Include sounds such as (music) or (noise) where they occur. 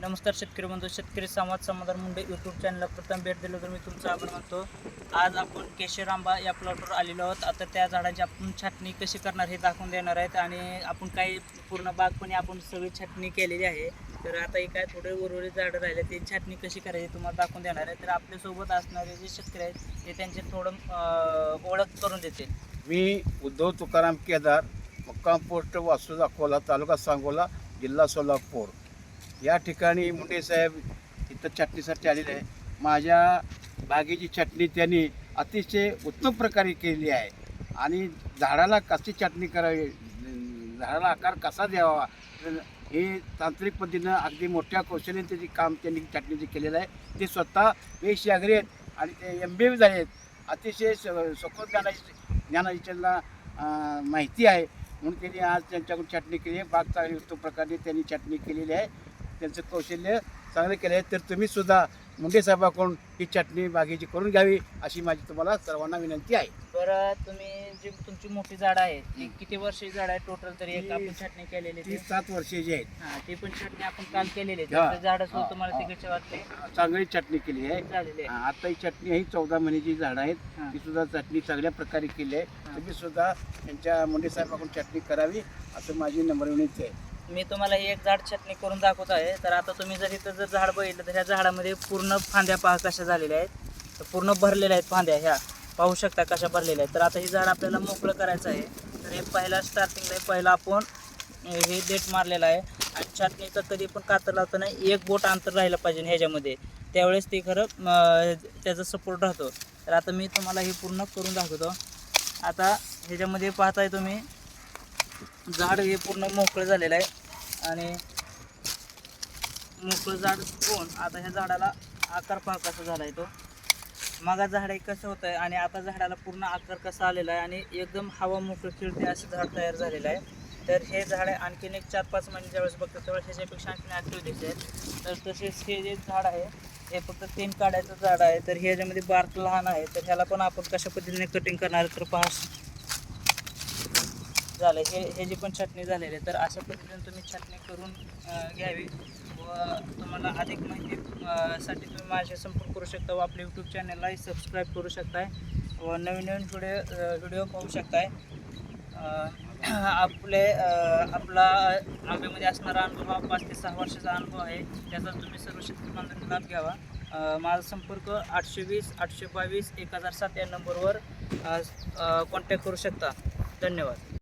नमस्कार शेतकरी बंधू शेतकरी संवाद समाधान मुंडे यूट्यूब चॅनलला प्रथम भेट दिलं तर मी तुमचा आभार मानतो. आज आपण केशर आंबा या प्लॉटवर आलेलो आहोत. आता त्या झाडाची आपण छाटणी कशी करणार हे दाखवून देणार आहेत आणि आपण काही पूर्ण बागपणे आपण सगळी छाटणी केलेली आहे. तर आता हे काय थोडे उर्वरित झाडं राहिले ते छाटणी कशी करायची तुम्हाला दाखवून देणार आहे. तर आपल्यासोबत असणारे जे शेतकरी आहेत ते त्यांचे थोडं ओळख करून देतील. मी उद्धव तुकाराम केदार मुक्काम पोस्ट वासू अकोला तालुका सांगोला जिल्हा सोलापूर. या ठिकाणी मुंडे साहेब इथं चटणीसाठी आलेले आहे माझ्या बागेची चटणी त्यांनी अतिशय उत्तम प्रकारे केली आहे. आणि झाडाला कशी चटणी करावी झाडाला आकार कसा द्यावा हे तांत्रिक पद्धतीनं अगदी मोठ्या कौशल्याने त्याची काम त्यांनी चटणीचे केलेलं आहे. ते स्वतः वेश आहेत आणि ते एम बी ए झाले आहेत. अतिशय स- सखोल ज्ञानाची ज्ञानाची त्यांना माहिती आहे. म्हणून त्यांनी आज त्यांच्याकडून चटणी केली आहे. बाग चांगली उत्तम प्रकारे त्यांनी चटणी केलेली आहे. त्यांचं कौशल्य चांगलं केलं आहे तर तुम्ही सुद्धा मुंडे साहेबाकडून ही चटणी बागेची करून घ्यावी अशी माझी तुम्हाला सर्वांना विनंती आहे बरं तुम्ही जी तुमची मोठी झाडं आहेत ती किती वर्षाची झाड आहे टोटल तरी एक आपण छाटणी केलेली ती सात वर्षाची आहेत हा ती पण छाटणी आपण काल केलेली हा. आहे झाड सुद्धा हा. तुम्हाला हा. तिकडचे वाटते चांगली चटणी केली आहे झालेली आहे आता ही चटणी ही चौदा महिन्याची झाडं आहेत हा. ती सुद्धा चटणी चांगल्या प्रकारे केली आहे. तुम्ही सुद्धा त्यांच्या मुंडे साहेबाकडून चटणी करावी असं माझी नम्र विनंती आहे मी तुम्हाला ही एक झाड छाटणी करून दाखवत आहे. तर आता तुम्ही जर इथं जर झाड बघितलं तर ह्या झाडामध्ये पूर्ण फांद्या पहा कशा झालेल्या आहेत. तर पूर्ण भरलेल्या आहेत फांद्या ह्या. पाहू शकता कशा भरलेल्या आहेत. तर आता हे झाड आपल्याला मोकळं करायचं आहे. तर हे पहिला स्टार्टिंगला पहिला आपण हे देठ मारलेलं आहे. आणि छाटणीचं कधी पण कातर लावताना एक बोट अंतर राहिलं पाहिजे ह्याच्यामध्ये. त्यावेळेस ते खरं त्याचा सपोर्ट राहतो. तर आता मी तुम्हाला हे पूर्ण करून दाखवतो. आता ह्याच्यामध्ये पाहताय तुम्ही झाड हे पूर्ण मोकळं झालेलं आहे. आणि मोकळं झाड होऊन आता ह्या झाडाला आकार पहा कसा झाला आहे तो. मागा झाड एक कसं होतं आहे आणि आता झाडाला पूर्ण आकार कसा आलेला आहे आणि एकदम हवा मोकळं खिळते असं झाड तयार झालेलं आहे. तर हे झाड आणखीन एक चार पाच महिने ज्यावेळेस बघतो त्यावेळेस ह्याच्यापेक्षा आणखीन ॲक्टिव्ह आहेत. तर तसेच हे जे झाड आहे हे फक्त तीन काढायचं झाड आहे. तर ह्याच्यामध्ये बार्क लहान आहे. तर ह्याला पण आपण कशा पद्धतीने कटिंग करणार तर पहा झालं हे हे पण चटणी झालेली आहे तर अशा पद्धतीने तुम्ही चटणी करून घ्यावी. व तुम्हाला अधिक माहिती साठी तुम्ही माझे संपर्क करू शकता व आपल्या यूट्यूब चॅनललाही सबस्क्राईब करू शकताय. व नवीन नवीन व्हिडिओ व्हिडिओ पाहू शकताय. (clears throat) आपले आपला आंब्यामध्ये असणारा अनुभव हा पाच ते सहा वर्षाचा अनुभव आहे. त्याचा तुम्ही सर्व शेतकरी बांधवांनी लाभ घ्यावा. माझा संपर्क आठशे वीस आठशे बावीस एक हजार सात या नंबरवर कॉन्टॅक्ट करू शकता. धन्यवाद.